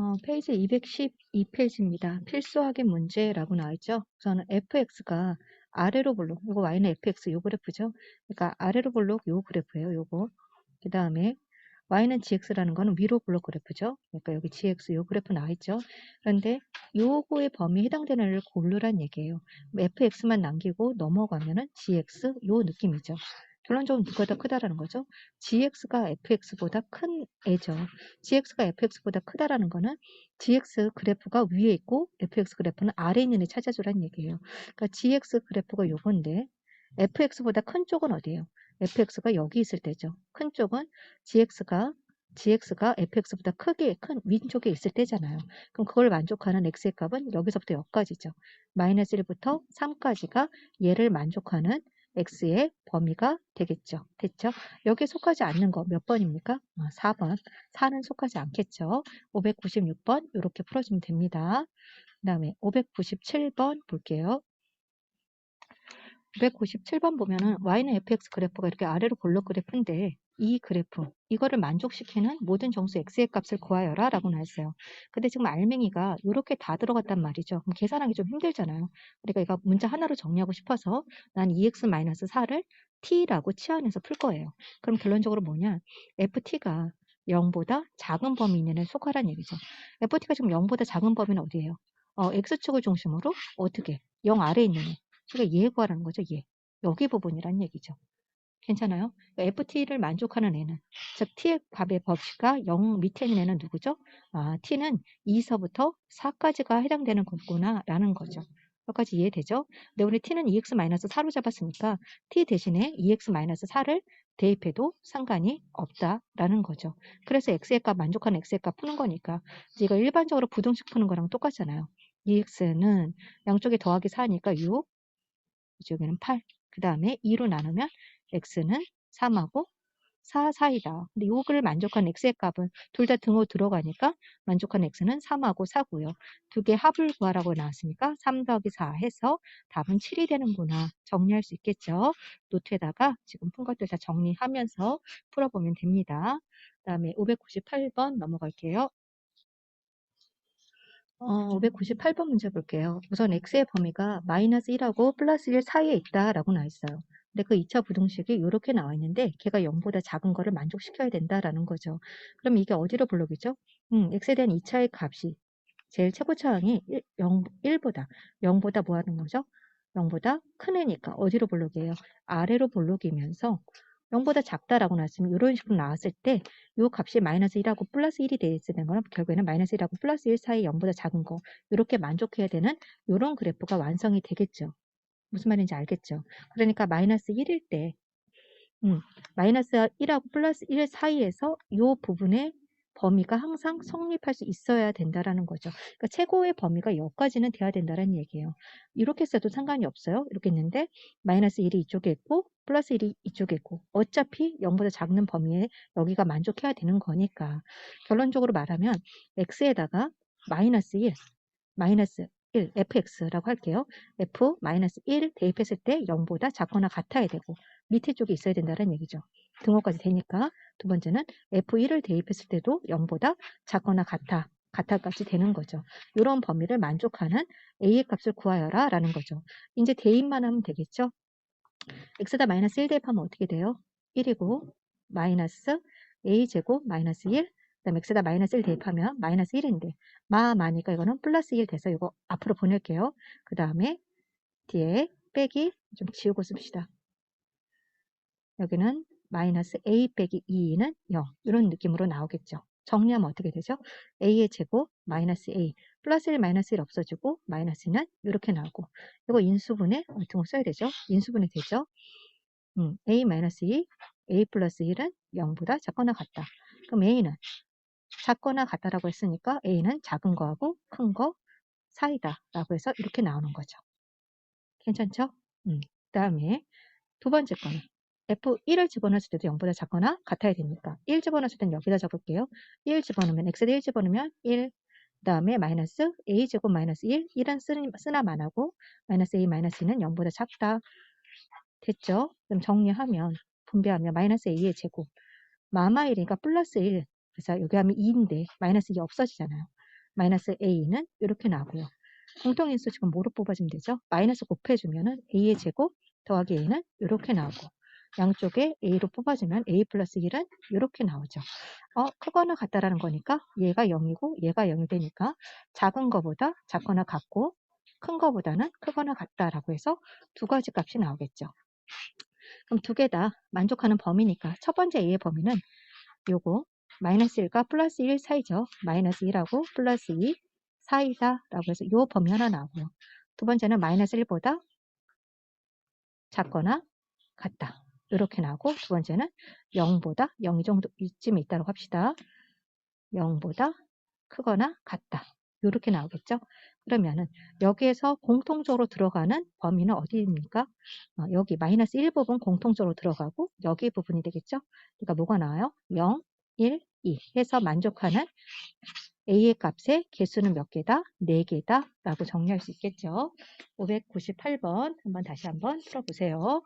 어, 페이지 212페이지입니다. 필수 확인 문제라고 나와있죠. 우선은 fx가 아래로 볼록, 이거 y는 fx 요 그래프죠. 그러니까 아래로 볼록 요 그래프예요. 요거. 그 다음에 y는 gx라는 거는 위로 볼록 그래프죠. 그러니까 여기 gx 요 그래프 나와있죠. 그런데 요거의 범위에 해당되는 애를 고르란 얘기예요. fx만 남기고 넘어가면은 gx 요 느낌이죠. 결론적으로 누가 더 크다라는 거죠. gx가 fx보다 큰 애죠. gx가 fx보다 크다라는 거는 gx 그래프가 위에 있고 fx 그래프는 아래에 있는 애 찾아주라는 얘기예요. 그러니까 gx 그래프가 요건데 fx보다 큰 쪽은 어디예요? fx가 여기 있을 때죠. 큰 쪽은 gx가 gx가 fx보다 크게 큰 왼쪽에 있을 때잖아요. 그럼 그걸 만족하는 x의 값은 여기서부터 여기까지죠. 마이너스 1부터 3까지가 얘를 만족하는 x의 범위가 되겠죠. 됐죠? 여기에 속하지 않는 거 몇 번입니까? 4번. 어, 4는 속하지 않겠죠. 596번 이렇게 풀어주면 됩니다. 그 다음에 597번 볼게요. 597번 보면은 y는 fx 그래프가 이렇게 아래로 볼록 그래프인데 이 그래프 이거를 만족시키는 모든 정수 x의 값을 구하여라 라고 나왔어요. 근데 지금 알맹이가 이렇게 다 들어갔단 말이죠. 그럼 계산하기 좀 힘들잖아요. 그러니까 이거 문자 하나로 정리하고 싶어서 난 2x-4를 t라고 치환해서 풀 거예요. 그럼 결론적으로 뭐냐 ft가 0보다 작은 범위 애 속하란 얘기죠. ft가 지금 0보다 작은 범위는 어디예요? 어, x축을 중심으로 어떻게 0 아래에 있는 애. 그러니까 얘 구하라는 거죠. 얘. 여기 부분이란 얘기죠. 괜찮아요? 그러니까 FT를 만족하는 애는 즉 T의 값의 법칙가 0 밑에 있는 애는 누구죠? 아, T는 2서부터 4까지가 해당되는 거구나 라는 거죠. 여기까지 이해되죠? 근데 우리 T는 2x-4로 잡았으니까 T 대신에 2x-4를 대입해도 상관이 없다라는 거죠. 그래서 x의 값 만족하는 x의 값 푸는 거니까 이거 일반적으로 부등식 푸는 거랑 똑같잖아요. 2x는 양쪽에 더하기 4니까 6, 여기는 8. 그 다음에 2로 나누면 x는 3하고 4 사이다. 근데 요거를 만족한 x의 값은 둘 다 등호 들어가니까 만족한 x는 3하고 4고요. 두 개 합을 구하라고 나왔으니까 3 더하기 4 해서 답은 7이 되는구나. 정리할 수 있겠죠. 노트에다가 지금 푼 것들 다 정리하면서 풀어보면 됩니다. 그 다음에 598번 넘어갈게요. 어, 598번 문제 볼게요. 우선 x의 범위가 마이너스 1하고 플러스 1 사이에 있다라고 나와 있어요. 근데 그 2차 부등식이 이렇게 나와 있는데 걔가 0보다 작은 거를 만족시켜야 된다라는 거죠. 그럼 이게 어디로 블록이죠? 음, x에 대한 2차의 값이 제일 최고차항이 1, 0, 1보다 0보다 뭐 하는 거죠? 0보다 큰 애니까 어디로 블록이에요? 아래로 블록이면서 0보다 작다라고 나왔으면 이런 식으로 나왔을 때 이 값이 마이너스 1하고 플러스 1이 되어 있어야 되는 거는 결국에는 마이너스 1하고 플러스 1 사이 0보다 작은 거 이렇게 만족해야 되는 이런 그래프가 완성이 되겠죠. 무슨 말인지 알겠죠? 그러니까 마이너스 1일 때 음, 마이너스 1하고 플러스 1 사이에서 이 부분의 범위가 항상 성립할 수 있어야 된다라는 거죠. 그러니까 최고의 범위가 여기까지는 돼야 된다는 얘기예요. 이렇게 써도 상관이 없어요. 이렇게 있는데 마이너스 1이 이쪽에 있고 플러스 1이 이쪽에 있고 어차피 0보다 작는 범위에 여기가 만족해야 되는 거니까 결론적으로 말하면 x에다가 마이너스 1 마이너스 1, fx라고 할게요. f 마이너스 1 대입했을 때 0보다 작거나 같아야 되고 밑에 쪽에 있어야 된다는 얘기죠. 등호까지 되니까 두 번째는 f1을 대입했을 때도 0보다 작거나 같아 같아까지 되는 거죠. 이런 범위를 만족하는 a의 값을 구하여라 라는 거죠. 이제 대입만 하면 되겠죠. x에다 마이너스 1 대입하면 어떻게 돼요? 1이고 마이너스 a제곱 마이너스 1 그다음에 x에다 마이너스 1 대입하면 마이너스 1인데 마 마니까 이거는 플러스 1 돼서 이거 앞으로 보낼게요. 그 다음에 뒤에 빼기 좀 지우고 씁시다. 여기는 마이너스 a 빼기 2는 0 이런 느낌으로 나오겠죠. 정리하면 어떻게 되죠? a의 제곱 마이너스 a 플러스 1 마이너스 1 없어지고 마이너스는 이렇게 나오고 이거 인수분해 어떤 거 써야 되죠? 인수분해 되죠? 음, a 마이너스 2 a 플러스 1은 0보다 작거나 같다. 그럼 a는 작거나 같다라고 했으니까 A는 작은 거하고 큰 거 사이다 라고 해서 이렇게 나오는 거죠. 괜찮죠? 음. 그 다음에 두 번째 거는 F1을 집어넣었을 때도 0보다 작거나 같아야 되니까 1 집어넣었을 때는 여기다 적을게요. 1 집어넣으면 X에 1 집어넣으면 1, 그 다음에 마이너스 A제곱 마이너스 1, 1은 쓰, 쓰나 만 하고 마이너스 A 마이너스 2는 0보다 작다. 됐죠? 그럼 정리하면 분배하면 마이너스 A의 제곱 마마 1이니까 플러스 1 그래서 여기 하면 2인데 마이너스 2 없어지잖아요. 마이너스 a는 이렇게 나오고요. 공통인수 지금 뭐로 뽑아주면 되죠? 마이너스 곱해주면 은 a의 제곱 더하기 a는 이렇게 나오고 양쪽에 a로 뽑아주면 a 플러스 1은 이렇게 나오죠. 어, 크거나 같다라는 거니까 얘가 0이고 얘가 0이 되니까 작은 거보다 작거나 같고 큰 거보다는 크거나 같다라고 해서 두 가지 값이 나오겠죠. 그럼 두 개 다 만족하는 범위니까 첫 번째 a의 범위는 요거 마이너스 1과 플러스 1 사이죠. 마이너스 1하고 플러스 2 사이다 라고 해서 요 범위 하나 나오고요. 두 번째는 마이너스 1보다 작거나 같다. 이렇게 나오고 두 번째는 0보다 0이 정도 이쯤 있다고 합시다. 0보다 크거나 같다. 이렇게 나오겠죠. 그러면은 여기에서 공통적으로 들어가는 범위는 어디입니까? 어, 여기 마이너스 1 부분 공통적으로 들어가고 여기 부분이 되겠죠. 그러니까 뭐가 나와요? 0, 1, 2 해서 만족하는 a의 값의 개수는 몇 개다? 4개다 라고 정리할 수 있겠죠. 598번 한번 다시 한번 풀어보세요.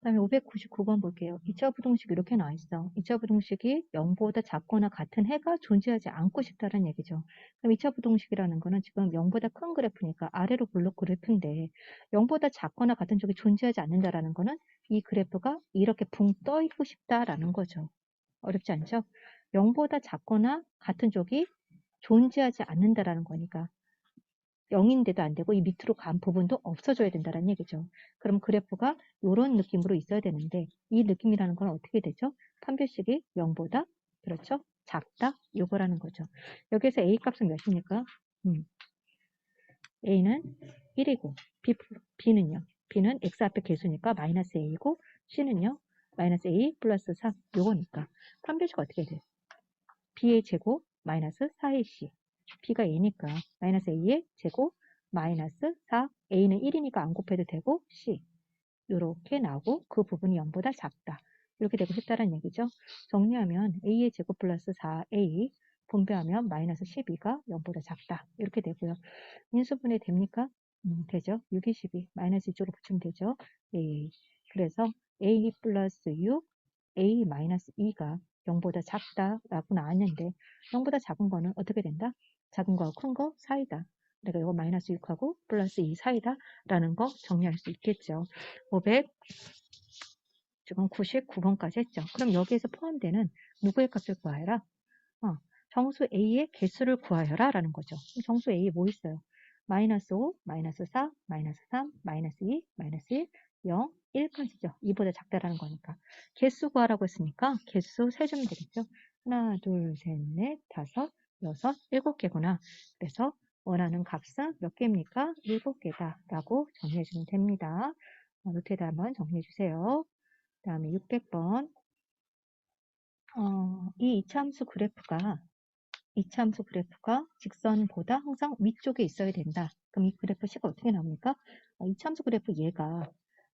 그 다음에 599번 볼게요. 2차 부동식 이렇게 나와 있어. 2차 부동식이 0보다 작거나 같은 해가 존재하지 않고 싶다는 얘기죠. 그럼 2차 부동식이라는 거는 지금 0보다 큰 그래프니까 아래로 블록 그래프인데 0보다 작거나 같은 쪽이 존재하지 않는다라는 거는 이 그래프가 이렇게 붕 떠 있고 싶다라는 거죠. 어렵지 않죠? 0보다 작거나 같은 쪽이 존재하지 않는다라는 거니까 0인데도 안 되고 이 밑으로 간 부분도 없어져야 된다는 얘기죠. 그럼 그래프가 이런 느낌으로 있어야 되는데 이 느낌이라는 건 어떻게 되죠? 판별식이 0보다 그렇죠? 작다 요거라는 거죠. 여기서 a 값은 몇입니까? 음. a는 1이고 b, b는요. b는 x 앞에 개수니까 마이너스 a이고 c는요. 마이너스 a 플러스 3 요거니까 판별식 어떻게 돼요? b의 제곱 마이너스 4ac b가 a니까 마이너스 a의 제곱 마이너스 4 a는 1이니까 안 곱해도 되고 c. 이렇게 나오고 그 부분이 0보다 작다. 이렇게 되고 싶다는 얘기죠. 정리하면 a의 제곱 플러스 4a 분배하면 마이너스 12가 0보다 작다. 이렇게 되고요. 인수분해 됩니까? 음, 되죠. 6, 2, 12 마이너스 이쪽으로 붙이면 되죠. A. 그래서 a 플러스 6 a 마이너스 2가 0보다 작다라고 나왔는데 0보다 작은 거는 어떻게 된다? 작은 거하고 큰거 사이다. 내가 이거 마이너스 6하고 플러스 2 사이다 라는 거 정리할 수 있겠죠. 500 지금 99번까지 했죠. 그럼 여기에서 포함되는 누구의 값을 구하여라? 어, 정수 A의 개수를 구하여라 라는 거죠. 정수 A 뭐 있어요? 마이너스 5, 마이너스 4, 마이너스 3, 마이너스 2, 마이너스 1, 0, 1까지죠. 2보다 작다라는 거니까. 개수 구하라고 했으니까 개수 세주면 되겠죠. 하나, 둘, 셋, 넷, 다섯, 여섯, 일곱 개구나. 그래서 원하는 값은 몇 개입니까? 일곱 개다 라고 정리해주면 됩니다. 어, 노트에다 한번 정리해주세요. 그 다음에 600번 어, 이 이차함수 그래프가 이차함수 그래프가 직선보다 항상 위쪽에 있어야 된다. 그럼 이 그래프 식가 어떻게 나옵니까? 어, 이차함수 그래프 얘가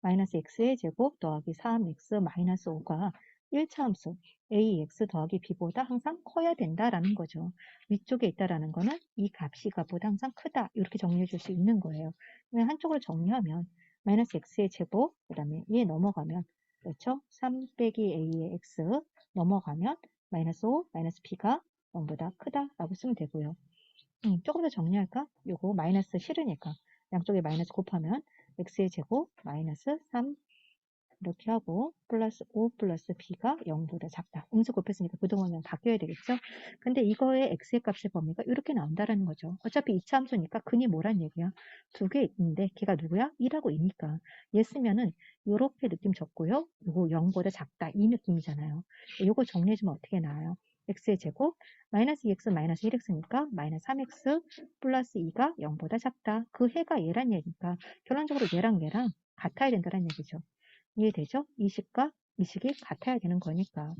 마이너스 x의 제곱 더하기 3x 마이너스 5가 1차 함수 ax 더하기 b보다 항상 커야 된다라는 거죠. 위쪽에 있다라는 거는 이 값이 값보다 항상 크다 이렇게 정리해 줄 수 있는 거예요. 한쪽으로 정리하면 마이너스 x의 제곱 그 다음에 얘 넘어가면 그렇죠? 3 빼기 a의 x 넘어가면 마이너스 5 마이너스 b가 0보다 크다라고 쓰면 되고요. 음, 조금 더 정리할까? 요거 마이너스 싫으니까 양쪽에 마이너스 곱하면 x의 제곱 마이너스 3 이렇게 하고 플러스 5 플러스 b가 0보다 작다. 음수 곱했으니까 부동항량 바뀌어야 되겠죠? 근데 이거의 x의 값의 범위가 이렇게 나온다라는 거죠. 어차피 2차 함수니까 근이 뭐란 얘기야? 두 개 있는데 걔가 누구야? 1하고 2니까 얘 쓰면은 이렇게 느낌 적고요. 이거 0보다 작다 이 느낌이잖아요. 이거 정리해주면 어떻게 나와요? x의 제곱 마이너스 2x 마이너스 1x니까 마이너스 3x 플러스 2가 0보다 작다. 그 해가 얘란 얘기니까 결론적으로 얘랑 얘랑 같아야 된다는 얘기죠. 이해되죠? 이 식과 이 식이 같아야 되는 거니까.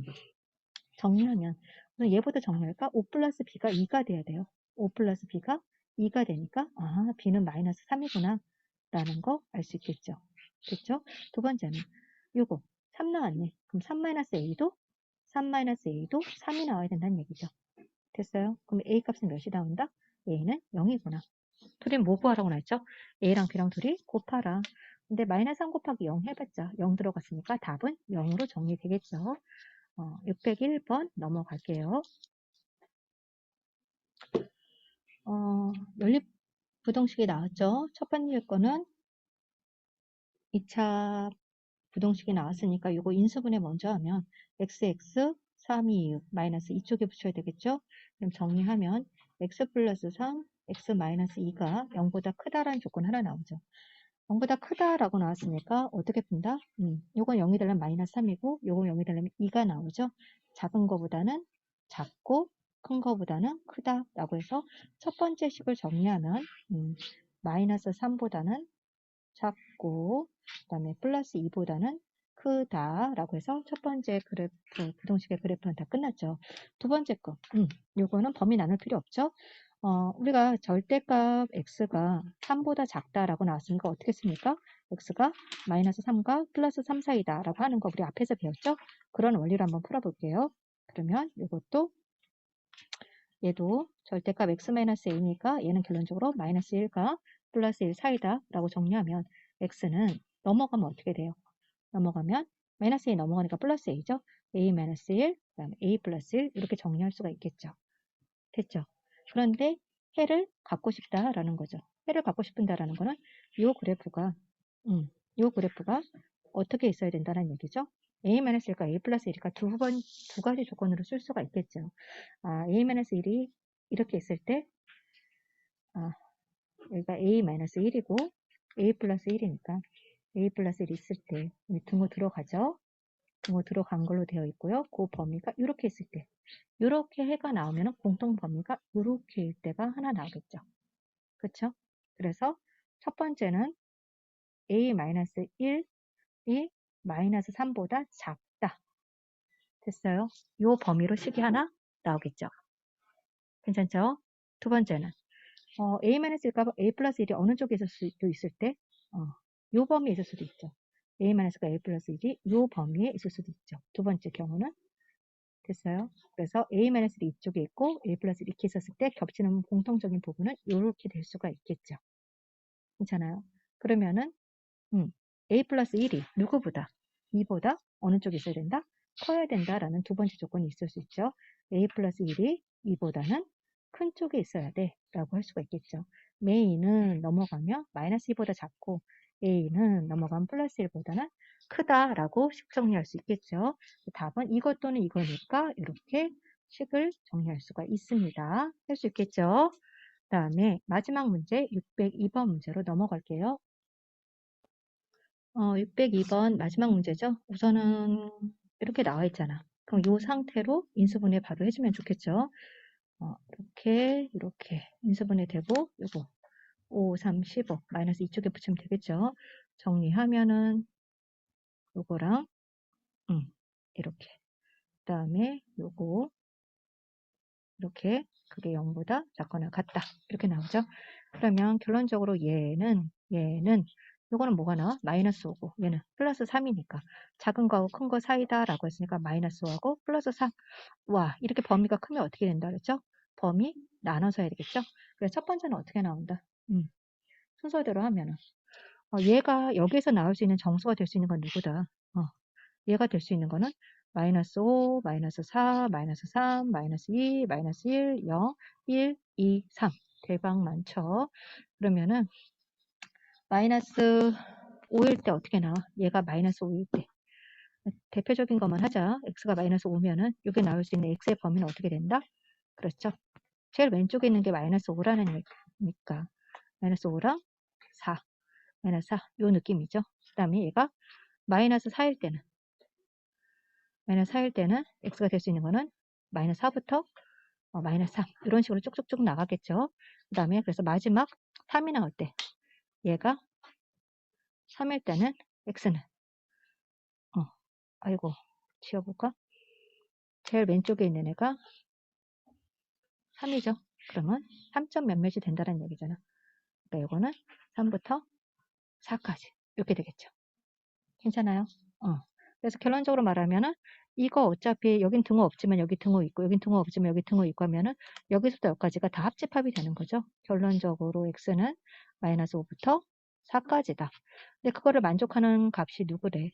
정리하면 얘보다 정리할까? 5 플러스 b가 2가 돼야 돼요. 5 플러스 b가 2가 되니까 아 b는 마이너스 3이구나 라는 거 알 수 있겠죠. 됐죠? 두 번째는 요거 3 나왔네. 그럼 3 마이너스 a도 3 마이너스 a도 3이 나와야 된다는 얘기죠. 됐어요? 그럼 a 값은 몇이 나온다? a는 0이구나. 둘이 뭐 구하라고 나왔죠? a랑 b랑 둘이 곱하라. 근데 마이너스 3 곱하기 0 해봤자 0 들어갔으니까 답은 0으로 정리되겠죠. 어, 601번 넘어갈게요. 어, 연립 부동식이 나왔죠. 첫 번째 거는 2차 부동식이 나왔으니까 이거 인수분해 먼저 하면 xx 3, 2, 6 마이너스 이쪽에 붙여야 되겠죠? 그럼 정리하면 x 플러스 3, x 마이너스 2가 0보다 크다라는 조건 하나 나오죠. 0보다 크다라고 나왔으니까 어떻게 푼다? 음, 요건 0이 되려면 마이너스 3이고 요건 0이 되려면 2가 나오죠. 작은 거보다는 작고 큰 거보다는 크다라고 해서 첫 번째 식을 정리하면 음, 마이너스 3보다는 작고 그 다음에 플러스 2보다는 크다라고 해서 첫 번째 그래프, 부동식의 그래프는 다 끝났죠. 두 번째 거, 음, 요거는 범위 나눌 필요 없죠. 어, 우리가 절대값 x가 3보다 작다라고 나왔으니까 어떻게 씁니까? x가 마이너스 3과 플러스 3 사이다 라고 하는 거 우리 앞에서 배웠죠? 그런 원리로 한번 풀어볼게요. 그러면 이것도 얘도 절대값 x-a니까 얘는 결론적으로 마이너스 1과 플러스 1 사이다 라고 정리하면 x는 넘어가면 어떻게 돼요? 넘어가면 마이너스 1 넘어가니까 플러스 a죠? a 마이너스 1, 그 다음에 a 플러스 1 이렇게 정리할 수가 있겠죠. 됐죠? 그런데 해를 갖고 싶다라는 거죠. 해를 갖고 싶은다라는 거는 이 그래프가 음, 이 그래프가 어떻게 있어야 된다는 얘기죠. a-1과 a 플러스 1이니까 두 번, 두 가지 조건으로 쓸 수가 있겠죠. 아, a-1이 이렇게 있을 때, 아, 여기가 a-1이고, a 플러스 1이니까, a 플러스 1이 있을 때, 등호 들어가죠. 등호 들어간 걸로 되어 있고요. 그 범위가 이렇게 있을 때, 이렇게 해가 나오면 공통 범위가 이렇게일 때가 하나 나오겠죠. 그렇죠? 그래서 첫 번째는 a-1이 마이너스 3보다 작다. 됐어요? 이 범위로 식이 하나 나오겠죠. 괜찮죠? 두 번째는 어, a-1과 a 플러스 1이 어느 쪽에 있을 수도 있을 때 어, 이 범위에 있을 수도 있죠. a-과 a 플러스 1이 이 범위에 있을 수도 있죠. 두 번째 경우는 됐어요? 그래서 a-1이 이쪽에 있고 a 플러스 이렇게 있었을 때 겹치는 공통적인 부분은 이렇게 될 수가 있겠죠. 괜찮아요? 그러면은 음, a 플러스 1이 누구보다 2보다 어느 쪽에 있어야 된다? 커야 된다라는 두 번째 조건이 있을 수 있죠. a 플러스 1이 2보다는 큰 쪽에 있어야 돼 라고 할 수가 있겠죠. 메인은 넘어가면 마이너스 2보다 작고 a는 넘어가면 플러스 1보다는 크다라고 식 정리할 수 있겠죠. 답은 이것 또는 이거니까 이렇게 식을 정리할 수가 있습니다. 할 수 있겠죠. 그 다음에 마지막 문제 602번 문제로 넘어갈게요. 어, 602번 마지막 문제죠. 우선은 이렇게 나와 있잖아. 그럼 이 상태로 인수분해 바로 해주면 좋겠죠. 어, 이렇게 이렇게 인수분해 되고 요거 5, 3, 15 마이너스 이쪽에 붙이면 되겠죠. 정리하면은 요거랑 음, 이렇게 그 다음에 요거 이렇게 그게 0보다 작거나 같다 이렇게 나오죠. 그러면 결론적으로 얘는 얘는 요거는 뭐가 나와? 마이너스 5고 얘는 플러스 3이니까 작은 거하고 큰 거 사이다 라고 했으니까 마이너스 5하고 플러스 3 와 이렇게 범위가 크면 어떻게 된다 그랬죠? 범위 나눠서 해야 되겠죠? 그래서 첫 번째는 어떻게 나온다? 음, 순서대로 하면은 어, 얘가 여기에서 나올 수 있는 정수가 될 수 있는 건 누구다? 어, 얘가 될 수 있는 거는 마이너스 5, 마이너스 4, 마이너스 3, 마이너스 2, 마이너스 1, 0, 1, 2, 3 대박 많죠? 그러면은 마이너스 5일 때 어떻게 나와? 얘가 마이너스 5일 때. 대표적인 것만 하자. x가 마이너스 5면은 여기 나올 수 있는 x의 범위는 어떻게 된다? 그렇죠. 제일 왼쪽에 있는 게 마이너스 5라는 얘기니까. 마이너스 5랑 4. 마이너스 4. 요 느낌이죠. 그 다음에 얘가 마이너스 4일 때는 마이너스 4일 때는 x가 될 수 있는 거는 마이너스 4부터 어, 마이너스 3 이런 식으로 쭉쭉쭉 나가겠죠. 그 다음에 그래서 마지막 3이 나올 때 얘가 3일 때는 x는 어, 아이고 지워볼까? 제일 왼쪽에 있는 애가 3이죠. 그러면 3점 몇몇이 된다는 얘기잖아. 그러니까 이거는 3부터 4까지 이렇게 되겠죠. 괜찮아요? 어. 그래서 결론적으로 말하면은 이거 어차피 여긴 등호 없지만 여기 등호 있고 여긴 등호 없지만 여기 등호 있고 하면은 여기서부터 여기까지가 다 합집합이 되는 거죠. 결론적으로 x는 마이너스 5부터 4까지다. 근데 그거를 만족하는 값이 누구래?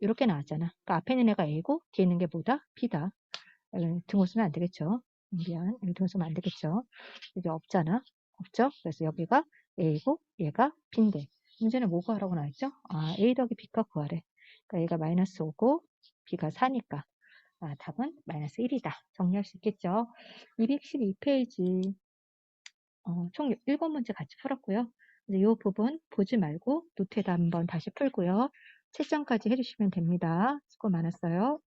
이렇게 나왔잖아. 그러니까 앞에 있는 애가 a고 뒤에 있는 게 뭐다? b다. 등호 쓰면 안 되겠죠. 미안. 여기 동수면 안 되겠죠. 여기 없잖아. 없죠? 그래서 여기가 A고 얘가 B인데 문제는 뭐 구하라고 나왔죠? 아, A 더하기 B가 구하래. 그러니까 얘가 마이너스 5고 B가 4니까 아, 답은 마이너스 1이다. 정리할 수 있겠죠? 212페이지 어, 총 7문제 같이 풀었고요. 이제 이 부분 보지 말고 노트에다 한번 다시 풀고요. 채점까지 해주시면 됩니다. 수고 많았어요.